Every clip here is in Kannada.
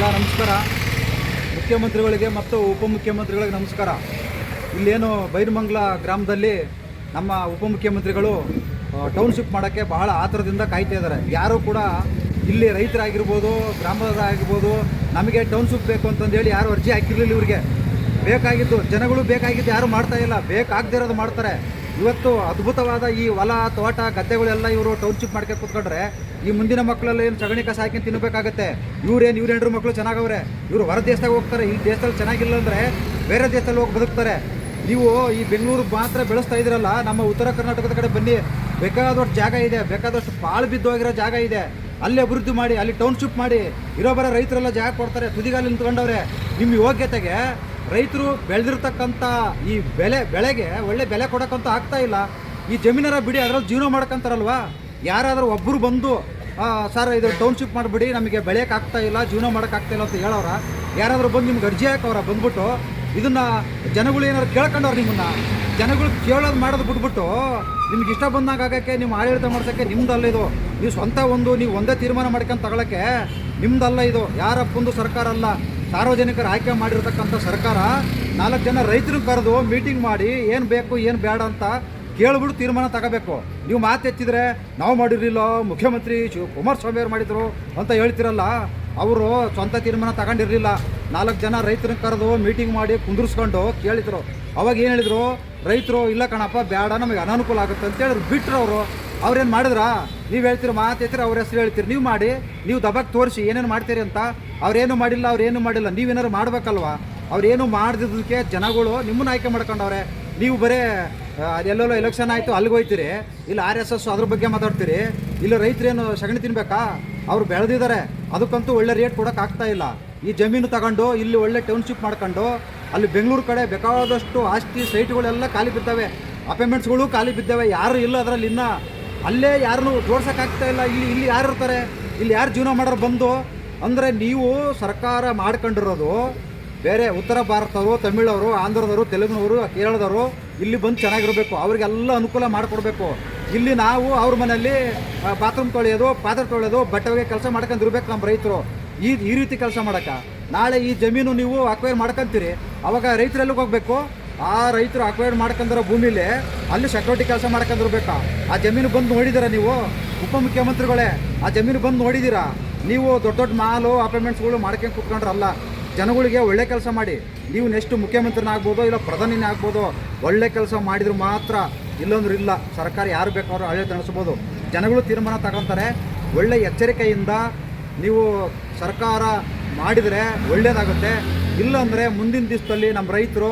ಎಲ್ಲ ನಮಸ್ಕಾರ. ಮುಖ್ಯಮಂತ್ರಿಗಳಿಗೆ ಮತ್ತು ಉಪಮುಖ್ಯಮಂತ್ರಿಗಳಿಗೆ ನಮಸ್ಕಾರ. ಇಲ್ಲೇನು ಬೈರಮಂಗ್ಲ ಗ್ರಾಮದಲ್ಲಿ ನಮ್ಮ ಉಪಮುಖ್ಯಮಂತ್ರಿಗಳು ಟೌನ್ಶಿಪ್ ಮಾಡೋಕ್ಕೆ ಬಹಳ ಆತರದಿಂದ ಕಾಯ್ತಾ ಇದ್ದಾರೆ. ಯಾರೂ ಕೂಡ ಇಲ್ಲಿ ರೈತರಾಗಿರ್ಬೋದು ಗ್ರಾಮದಾಗಿರ್ಬೋದು ನಮಗೆ ಟೌನ್ಶಿಪ್ ಬೇಕು ಅಂತಂದೇಳಿ ಯಾರು ಅರ್ಜಿ ಹಾಕಿರಲಿಲ್ಲ ಇವರಿಗೆ. ಬೇಕಾಗಿದ್ದು, ಜನಗಳು ಬೇಕಾಗಿದ್ದು ಯಾರು ಮಾಡ್ತಾ ಇಲ್ಲ. ಬೇಕಾಗದೇ ಇರೋದು ಮಾಡ್ತಾರೆ. ಇವತ್ತು ಅದ್ಭುತವಾದ ಈ ಹೊಲ, ತೋಟ, ಗದ್ದೆಗಳೆಲ್ಲ ಇವರು ಟೌನ್ಶಿಪ್ ಮಾಡ್ಕೊಂಡು ಕೂತ್ಕೊಂಡ್ರೆ ಈ ಮುಂದಿನ ಮಕ್ಕಳೆಲ್ಲ ಏನು ಸಗಣಿ ಕಸ ಹಾಕಿ ತಿನ್ನಬೇಕಾಗತ್ತೆ. ಇವ್ರೇನು, ಇವ್ರ ಹೆಂಡ್ರು ಮಕ್ಕಳು ಚೆನ್ನಾಗವ್ರೆ? ಇವರು ಹೊರ ದೇಶದಾಗ ಹೋಗ್ತಾರೆ, ಈ ದೇಶದಲ್ಲಿ ಚೆನ್ನಾಗಿಲ್ಲ ಅಂದರೆ ಬೇರೆ ದೇಶದಲ್ಲಿ ಹೋಗಿ ಬದುಕ್ತಾರೆ. ನೀವು ಈ ಬೆಂಗಳೂರು ಮಾತ್ರ ಬೆಳೆಸ್ತಾ ಇದ್ದೀರಲ್ಲ ನಮ್ಮ ಉತ್ತರ ಕರ್ನಾಟಕದ ಕಡೆ ಬನ್ನಿ. ಬೇಕಾದಷ್ಟು ಜಾಗ ಇದೆ, ಬೇಕಾದಷ್ಟು ಪಾಳು ಬಿದ್ದೋಗಿರೋ ಜಾಗ ಇದೆ. ಅಲ್ಲಿ ಅಭಿವೃದ್ಧಿ ಮಾಡಿ, ಅಲ್ಲಿ ಟೌನ್ಶಿಪ್ ಮಾಡಿ, ಇರೋ ಬರೋ ರೈತರೆಲ್ಲ ಜಾಗ ಕೊಡ್ತಾರೆ ತುದಿಗಾಲಿ ನಿಂತ್ಕೊಂಡವ್ರೆ. ನಿಮ್ಮ ಯೋಗ್ಯತೆಗೆ ರೈತರು ಬೆಳೆದಿರ್ತಕ್ಕಂಥ ಈ ಬೆಲೆ, ಬೆಳೆಗೆ ಒಳ್ಳೆ ಬೆಲೆ ಕೊಡೋಕ್ಕಂತ ಆಗ್ತಾ ಇಲ್ಲ. ಈ ಜಮೀನರ ಬಿಡಿ ಅದರಲ್ಲಿ ಜೀವನ ಮಾಡ್ಕೊಂತಾರಲ್ವಾ? ಯಾರಾದರೂ ಒಬ್ಬರು ಬಂದು ಸರ್, ಇದು ಟೌನ್ಶಿಪ್ ಮಾಡಿಬಿಡಿ, ನಮಗೆ ಬೆಳೆಯೋಕೆ ಆಗ್ತಾ ಇಲ್ಲ, ಜೀವನ ಮಾಡೋಕೆ ಆಗ್ತಾ ಇಲ್ಲ ಅಂತ ಹೇಳೋರ, ಯಾರಾದರೂ ಬಂದು ನಿಮ್ಗೆ ಅರ್ಜಿ ಹಾಕೋರ, ಬಂದ್ಬಿಟ್ಟು ಇದನ್ನು ಜನಗಳು ಏನಾದ್ರು ಕೇಳ್ಕೊಂಡವ್ರು ನಿಮ್ಮನ್ನು? ಜನಗಳು ಕೇಳೋದು ಮಾಡೋದು ಬಿಟ್ಬಿಟ್ಟು ನಿಮ್ಗೆ ಇಷ್ಟ ಬಂದಾಗ ಆಗಕ್ಕೆ, ನಿಮ್ಮ ಆಡಳಿತ ಮಾಡ್ಸೋಕ್ಕೆ ನಿಮ್ದಲ್ಲ ಇದು. ನೀವು ಸ್ವಂತ ಒಂದು, ನೀವು ಒಂದೇ ತೀರ್ಮಾನ ಮಾಡ್ಕೊಂಡು ತಗೊಳಕ್ಕೆ ನಿಮ್ದಲ್ಲ ಇದು. ಯಾರಪ್ಪಂದು ಸರ್ಕಾರ ಅಲ್ಲ. ಸಾರ್ವಜನಿಕರು ಆಯ್ಕೆ ಮಾಡಿರತಕ್ಕಂಥ ಸರ್ಕಾರ ನಾಲ್ಕು ಜನ ರೈತರು ಕರೆದು ಮೀಟಿಂಗ್ ಮಾಡಿ ಏನು ಬೇಕು, ಏನು ಬೇಡ ಅಂತ ಕೇಳ್ಬಿಟ್ಟು ತೀರ್ಮಾನ ತಗೋಬೇಕು. ನೀವು ಮಾತು ಹೆಚ್ಚಿದ್ರೆ ನಾವು ಮಾಡಿರಲಿಲ್ಲ, ಮುಖ್ಯಮಂತ್ರಿ ಕುಮಾರಸ್ವಾಮಿ ಅವ್ರು ಮಾಡಿದ್ರು ಅಂತ ಹೇಳ್ತಿರಲ್ಲ, ಅವರು ಸ್ವಂತ ತೀರ್ಮಾನ ತಗೊಂಡಿರಲಿಲ್ಲ. ನಾಲ್ಕು ಜನ ರೈತರನ್ನ ಕರೆದು ಮೀಟಿಂಗ್ ಮಾಡಿ ಕುಂದಿರ್ಸ್ಕೊಂಡು ಕೇಳಿದ್ರು. ಅವಾಗ ಏನು ಹೇಳಿದರು? ರೈತರು, ಇಲ್ಲ ಕಣಪ್ಪ, ಬೇಡ, ನಮಗೆ ಅನಾನುಕೂಲ ಆಗುತ್ತೆ ಅಂತ ಬಿಟ್ರು ಅವರು. ಅವ್ರೇನು ಮಾಡಿದ್ರಾ? ನೀವು ಹೇಳ್ತೀರಿ ಮಾತೈತ್ರಿ ಅವ್ರ ಹೆಸರು ಹೇಳ್ತೀರಿ. ನೀವು ಮಾಡಿ, ನೀವು ದಬಾಕ್ ತೋರಿಸಿ ಏನೇನು ಮಾಡ್ತೀರಿ ಅಂತ. ಅವ್ರೇನು ಮಾಡಿಲ್ಲ ಅವ್ರೇನು ಮಾಡಿಲ್ಲ. ನೀವೇನಾದ್ರು ಮಾಡ್ಬೇಕಲ್ವಾ? ಅವ್ರೇನು ಮಾಡಿದ್ದಕ್ಕೆ ಜನಗಳು ನಿಮ್ಮನ್ನ ಆಯ್ಕೆ ಮಾಡ್ಕೊಂಡವ್ರೆ. ನೀವು ಬರೇ ಎಲ್ಲೆಲ್ಲೋ ಎಲೆಕ್ಷನ್ ಆಯಿತು, ಅಲ್ಲಿಗೆ ಹೋಯ್ತೀರಿ. ಇಲ್ಲಿ ಆರ್ ಎಸ್ ಎಸ್ ಅದ್ರ ಬಗ್ಗೆ ಮಾತಾಡ್ತೀರಿ. ಇಲ್ಲಿ ರೈತರೇನು ಸಗಣಿ ತಿನ್ಬೇಕಾ? ಅವ್ರು ಬೆಳೆದಿದ್ದಾರೆ ಅದಕ್ಕಂತೂ ಒಳ್ಳೆ ರೇಟ್ ಕೊಡೋಕೆ ಆಗ್ತಾ ಇಲ್ಲ. ಈ ಜಮೀನು ತಗೊಂಡು, ಇಲ್ಲಿ ಒಳ್ಳೆ ಟೌನ್ಶಿಪ್ ಮಾಡ್ಕೊಂಡು, ಅಲ್ಲಿ ಬೆಂಗಳೂರು ಕಡೆ ಬೇಕಾದಷ್ಟು ಆಸ್ತಿ ಸೈಟ್ಗಳೆಲ್ಲ ಖಾಲಿ ಬಿದ್ದಾವೆ. ಅಪಾಯಿಂಟ್ಮೆಂಟ್ಸ್ಗಳು ಖಾಲಿ ಬಿದ್ದಾವೆ. ಯಾರು ಇಲ್ಲ ಅದರಲ್ಲಿ ಇನ್ನ. ಅಲ್ಲೇ ಯಾರನ್ನೂ ಜೋಡ್ಸೋಕ್ಕಾಗ್ತಾ ಇಲ್ಲ. ಇಲ್ಲಿ ಇಲ್ಲಿ ಯಾರು ಇರ್ತಾರೆ? ಇಲ್ಲಿ ಯಾರು ಜೀವನ ಮಾಡೋರು ಬಂದು? ಅಂದರೆ ನೀವು ಸರ್ಕಾರ ಮಾಡ್ಕೊಂಡಿರೋದು ಬೇರೆ ಉತ್ತರ ಭಾರತದವರು, ತಮಿಳವರು, ಆಂಧ್ರದವರು, ತೆಲುಗಿನವರು, ಕೇರಳದವರು ಇಲ್ಲಿ ಬಂದು ಚೆನ್ನಾಗಿರಬೇಕು. ಅವರಿಗೆಲ್ಲ ಅನುಕೂಲ ಮಾಡಿಕೊಡ್ಬೇಕು. ಇಲ್ಲಿ ನಾವು ಅವ್ರ ಮನೆಯಲ್ಲಿ ಬಾತ್ರೂಮ್ ತೊಳೆಯೋದು, ಪಾತ್ರೆ ತೊಳೆಯೋದು, ಬಟ್ಟೆ ಒಗೆ ಕೆಲಸ ಮಾಡ್ಕೊಂಡಿರ್ಬೇಕು ನಮ್ಮ ರೈತರು. ಈ ಈ ರೀತಿ ಕೆಲಸ ಮಾಡೋಕ್ಕೆ. ನಾಳೆ ಈ ಜಮೀನು ನೀವು ಅಕ್ವೈರ್ ಮಾಡ್ಕೊಂತೀರಿ. ಅವಾಗ ರೈತರೆಲ್ಲಿಗೆ ಹೋಗ್ಬೇಕು ಆ ರೈತರು ಅಕ್ವೈರ್ ಮಾಡ್ಕೊಂಡಿರೋ ಭೂಮಿಲಿ, ಅಲ್ಲಿ ಸೆಕ್ಯೂರಿಟಿ ಕೆಲಸ ಮಾಡ್ಕೊಂಡಿರ್ಬೇಕಾ ಆ ಜಮೀನು ಬಂದು ನೋಡಿದ್ದೀರಾ ನೀವು? ಉಪಮುಖ್ಯಮಂತ್ರಿಗಳೇ, ಆ ಜಮೀನು ಬಂದು ನೋಡಿದ್ದೀರಾ ನೀವು ದೊಡ್ಡ ದೊಡ್ಡ ಮಾಲು ಅಪಾಯಿಂಟ್ಮೆಂಟ್ಸ್ಗಳು ಮಾಡ್ಕೊಂಡು ಕೂತ್ಕೊಂಡ್ರಲ್ಲ, ಜನಗಳಿಗೆ ಒಳ್ಳೆ ಕೆಲಸ ಮಾಡಿ. ನೀವು ನೆಕ್ಸ್ಟ್ ಮುಖ್ಯಮಂತ್ರಿನ ಆಗ್ಬೋದು ಇಲ್ಲ ಪ್ರಧಾನಿನೇ ಆಗ್ಬೋದು, ಒಳ್ಳೆ ಕೆಲಸ ಮಾಡಿದ್ರೆ ಮಾತ್ರ ಇಲ್ಲಂದ್ರೆ ಇಲ್ಲ. ಸರ್ಕಾರ ಯಾರು ಬೇಕಾದ್ರೂ ಆಡಳಿತ ನಡೆಸ್ಬೋದು ಜನಗಳು ತೀರ್ಮಾನ ತಗೊಂತಾರೆ. ಒಳ್ಳೆ ಎಚ್ಚರಿಕೆಯಿಂದ ನೀವು ಸರ್ಕಾರ ಮಾಡಿದರೆ ಒಳ್ಳೇದಾಗುತ್ತೆ. ಇಲ್ಲಾಂದರೆ ಮುಂದಿನ ದಿವಸದಲ್ಲಿ ನಮ್ಮ ರೈತರು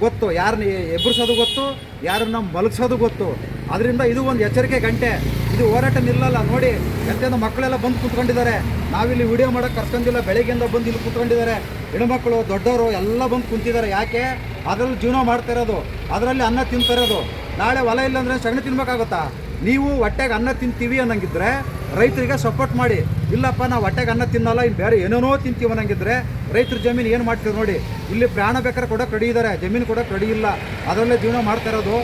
ಗೊತ್ತು. ಯಾರನ್ನ ಎಬ್ಬರಿಸೋದು ಗೊತ್ತು, ಯಾರನ್ನ ಮಲಗಿಸೋದು ಗೊತ್ತು. ಅದರಿಂದ ಇದು ಒಂದು ಎಚ್ಚರಿಕೆ ಗಂಟೆ. ಇದು ಹೋರಾಟ ನಿಲ್ಲಲ್ಲ. ನೋಡಿ ಎಂತೆಂಥ ಮಕ್ಕಳೆಲ್ಲ ಬಂದು ಕೂತ್ಕೊಂಡಿದ್ದಾರೆ. ನಾವಿಲ್ಲಿ ವಿಡಿಯೋ ಮಾಡೋಕೆ ಕರ್ಕೊಂಡಿಲ್ಲ ಬೆಳಗ್ಗೆಯಿಂದ ಬಂದು ಇಲ್ಲಿ ಕೂತ್ಕೊಂಡಿದ್ದಾರೆ. ಹೆಣ್ಮಕ್ಳು ದೊಡ್ಡವರು ಎಲ್ಲ ಬಂದು ಕುಂತಿದ್ದಾರೆ. ಯಾಕೆ? ಅದರಲ್ಲಿ ಜೀವನ ಮಾಡ್ತಾ ಇರೋದು. ಅದರಲ್ಲಿ ಅನ್ನ ತಿಂತಾ ಇರೋದು. ನಾಳೆ ಹೊಲ ಇಲ್ಲ ಅಂದರೆ ಸಗಣಿ ತಿನ್ಬೇಕಾಗುತ್ತಾ? ನೀವು ಹೊಟ್ಟೆಗೆ ಅನ್ನ ತಿಂತೀವಿ ಅನ್ನಂಗಿದ್ರೆ ರೈತರಿಗೆ ಸಪೋರ್ಟ್ ಮಾಡಿ. ಇಲ್ಲಪ್ಪ, ನಾವು ಹೊಟ್ಟೆಗೆ ಅನ್ನ ತಿನ್ನಲ್ಲ ಇನ್ನು ಬೇರೆ ಏನೇನೋ ತಿಂತೀವಿ ಅನ್ನಂಗಿದ್ರೆ ರೈತರ ಜಮೀನು ಏನು ಮಾಡ್ತೀವಿ ನೋಡಿ. ಇಲ್ಲಿ ಪ್ರಾಣ ಬೇಕಾದ್ರೆ ಕೂಡ ಕಡಿ ಇದ್ದಾರೆ ಜಮೀನು ಕೂಡ ಕಡಿ ಇಲ್ಲ. ಅದರಲ್ಲೇ ಜೀವನ ಮಾಡ್ತಾ ಇರೋದು.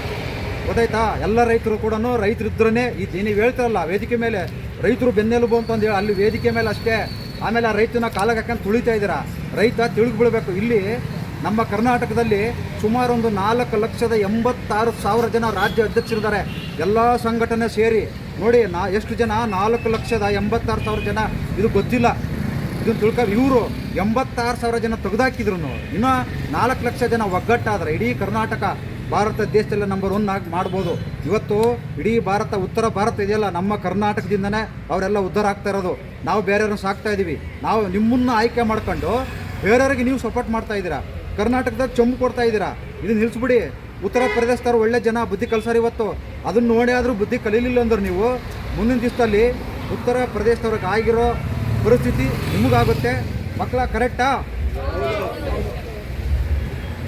ಗೊತ್ತಾಯ್ತಾ? ಎಲ್ಲ ರೈತರು ಕೂಡ ರೈತರಿದ್ರೇ ಇದು ನೀವು ಹೇಳ್ತಾರಲ್ಲ, ವೇದಿಕೆ ಮೇಲೆ ರೈತರು ಬೆನ್ನೆಲುಬು ಅಂತಂದು ಹೇಳಿ, ಅಲ್ಲಿ ವೇದಿಕೆ ಮೇಲೆ ಅಷ್ಟೇ. ಆಮೇಲೆ ಆ ರೈತನ ಕಾಲಕ್ಕೆ ಹಾಕೊಂಡು ತುಳಿತಾ ಇದ್ದೀರಾ? ರೈತ ತಿಳಿದು ಬೀಳಬೇಕು ಇಲ್ಲಿ ನಮ್ಮ ಕರ್ನಾಟಕದಲ್ಲಿ ಸುಮಾರು ಒಂದು ನಾಲ್ಕು ಲಕ್ಷದ ಎಂಬತ್ತಾರು ಸಾವಿರ ಜನ ರಾಜ್ಯ ಅಧ್ಯಕ್ಷರಿದ್ದಾರೆ. ಎಲ್ಲ ಸಂಘಟನೆ ಸೇರಿ. ನೋಡಿ, ನಾ ಎಷ್ಟು ಜನ? ನಾಲ್ಕು ಲಕ್ಷದ ಎಂಬತ್ತಾರು ಸಾವಿರ ಜನ. ಇದು ಗೊತ್ತಿಲ್ಲ. ಇದನ್ನು ತಿಳ್ಕೊ ಇವರು ಎಂಬತ್ತಾರು ಸಾವಿರ ಜನ ತೆಗೆದಾಕಿದ್ರು ಇನ್ನೂ ನಾಲ್ಕು ಲಕ್ಷ ಜನ ಒಗ್ಗಟ್ಟಾದ್ರೆ ಇಡೀ ಕರ್ನಾಟಕ ಭಾರತ ದೇಶದಲ್ಲಿ ನಂಬರ್ ಒನ್ ಆಗಿ ಮಾಡ್ಬೋದು. ಇವತ್ತು ಇಡೀ ಭಾರತ, ಉತ್ತರ ಭಾರತ ಇದೆಯಲ್ಲ, ನಮ್ಮ ಕರ್ನಾಟಕದಿಂದನೇ ಅವರೆಲ್ಲ ಉದ್ಧಾರ ಆಗ್ತಾ ಇರೋದು. ನಾವು ಬೇರೆಯವ್ರನ್ನ ಸಾಕ್ತಾ ಇದ್ದೀವಿ ನಾವು ನಿಮ್ಮನ್ನ ಆಯ್ಕೆ ಮಾಡ್ಕೊಂಡು ಬೇರೆಯವ್ರಿಗೆ ನೀವು ಸಪೋರ್ಟ್ ಮಾಡ್ತಾ ಇದ್ದೀರಾ? ಕರ್ನಾಟಕದಾಗ ಚೊಂಬು ಕೊಡ್ತಾ ಇದ್ದೀರಾ? ಇದನ್ನ ನಿಲ್ಲಿಸ್ಬಿಡಿ ಉತ್ತರ ಪ್ರದೇಶದವ್ರು ಒಳ್ಳೆ ಜನ, ಬುದ್ಧಿ ಕಲ್ಸಾರ ಇವತ್ತು. ಅದನ್ನ ನೋಡಿ ಆದರೂ ಬುದ್ಧಿ ಕಲೀಲಿಲ್ಲ ಅಂದ್ರೆ ನೀವು. ಮುಂದಿನ ದಿವಸದಲ್ಲಿ ಉತ್ತರ ಪ್ರದೇಶದವ್ರಿಗೆ ಆಗಿರೋ ಪರಿಸ್ಥಿತಿ ನಿಮಗಾಗುತ್ತೆ. ಮಕ್ಕಳ, ಕರೆಕ್ಟಾ?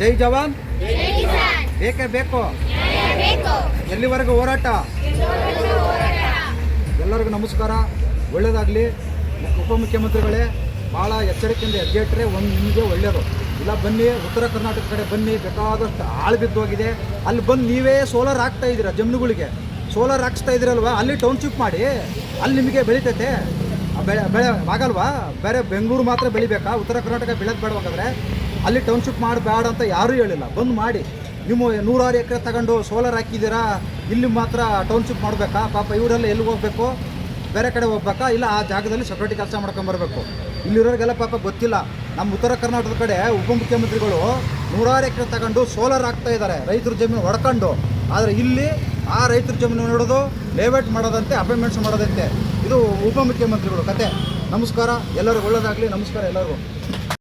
ಜೈ ಜವಾನ್. ಬೇಕೇ ಬೇಕು? ಎಲ್ಲಿವರೆಗೂ ಹೋರಾಟ? ಎಲ್ಲರಿಗೂ ನಮಸ್ಕಾರ. ಒಳ್ಳೇದಾಗಲಿ. ಉಪಮುಖ್ಯಮಂತ್ರಿಗಳೇ ಭಾಳ ಎಚ್ಚರಿಕೆಯಿಂದ ಎದ್ದೇಟ್ರೆ ಒಂದು ನಿಮಗೆ ಒಳ್ಳೆಯದು ಇಲ್ಲ, ಬನ್ನಿ, ಉತ್ತರ ಕರ್ನಾಟಕ ಕಡೆ ಬನ್ನಿ, ಬೇಕಾದಷ್ಟು ಆಳು ಬಿದ್ದೋಗಿದೆ. ಅಲ್ಲಿ ಬಂದು ನೀವೇ ಸೋಲಾರ್ ಹಾಕ್ತಾ ಇದ್ದೀರಾ ಜಮೀನುಗಳಿಗೆ? ಸೋಲಾರ್ ಹಾಕ್ಸ್ತಾ ಇದ್ದೀರಲ್ವ? ಅಲ್ಲಿ ಟೌನ್ಶಿಪ್ ಮಾಡಿ, ಅಲ್ಲಿ ನಿಮಗೆ ಬೆಳೀತೈತೆ? ಬೆಳೆ ಬೆಳೆ ಆಗಲ್ವಾ? ಬೇರೆ ಬೆಂಗಳೂರು ಮಾತ್ರ ಬೆಳಿಬೇಕಾ? ಉತ್ತರ ಕರ್ನಾಟಕ ಬೆಳೆದು ಬೇಡವಾಗಾದ್ರೆ ಅಲ್ಲಿ ಟೌನ್ಶಿಪ್ ಮಾಡಬೇಡ ಅಂತ ಯಾರೂ ಹೇಳಿಲ್ಲ. ಬಂದು ಮಾಡಿ. ನಿಮ್ಮ ನೂರಾರು ಎಕರೆ ತಗೊಂಡು ಸೋಲಾರ್ ಹಾಕಿದ್ದೀರಾ? ಇಲ್ಲಿ ಮಾತ್ರ ಟೌನ್ಶಿಪ್ ಮಾಡಬೇಕಾ? ಪಾಪ ಇವರೆಲ್ಲ ಎಲ್ಲಿ ಹೋಗ್ಬೇಕು? ಬೇರೆ ಕಡೆ ಹೋಗ್ಬೇಕಾ? ಇಲ್ಲ, ಆ ಜಾಗದಲ್ಲಿ ಸೆಕ್ಯೂರಿಟಿ ಕೆಲಸ ಮಾಡ್ಕೊಂಬರ್ಬೇಕು ಇಲ್ಲಿರೋರಿಗೆಲ್ಲ ಪಾಪ ಗೊತ್ತಿಲ್ಲ. ನಮ್ಮ ಉತ್ತರ ಕರ್ನಾಟಕದ ಕಡೆ ಉಪಮುಖ್ಯಮಂತ್ರಿಗಳು ನೂರಾರು ಎಕರೆ ತಗೊಂಡು ಸೋಲಾರ್ ಹಾಕ್ತಾ ಇದ್ದಾರೆ. ರೈತರ ಜಮೀನು ಹೊಡ್ಕೊಂಡು ಆದರೆ ಇಲ್ಲಿ ಆ ರೈತರ ಜಮೀನು ನೋಡೋದು ಲೇಔಟ್ ಮಾಡೋದಂತೆ ಅಪಾಯಿಂಟ್ಮೆಂಟ್ಸ್ ಮಾಡೋದಂತೆ. ಇದು ಉಪಮುಖ್ಯಮಂತ್ರಿಗಳು ಕತೆ. ನಮಸ್ಕಾರ. ಎಲ್ಲರಿಗೂ ಒಳ್ಳೆಯದಾಗಲಿ ನಮಸ್ಕಾರ ಎಲ್ಲರಿಗೂ.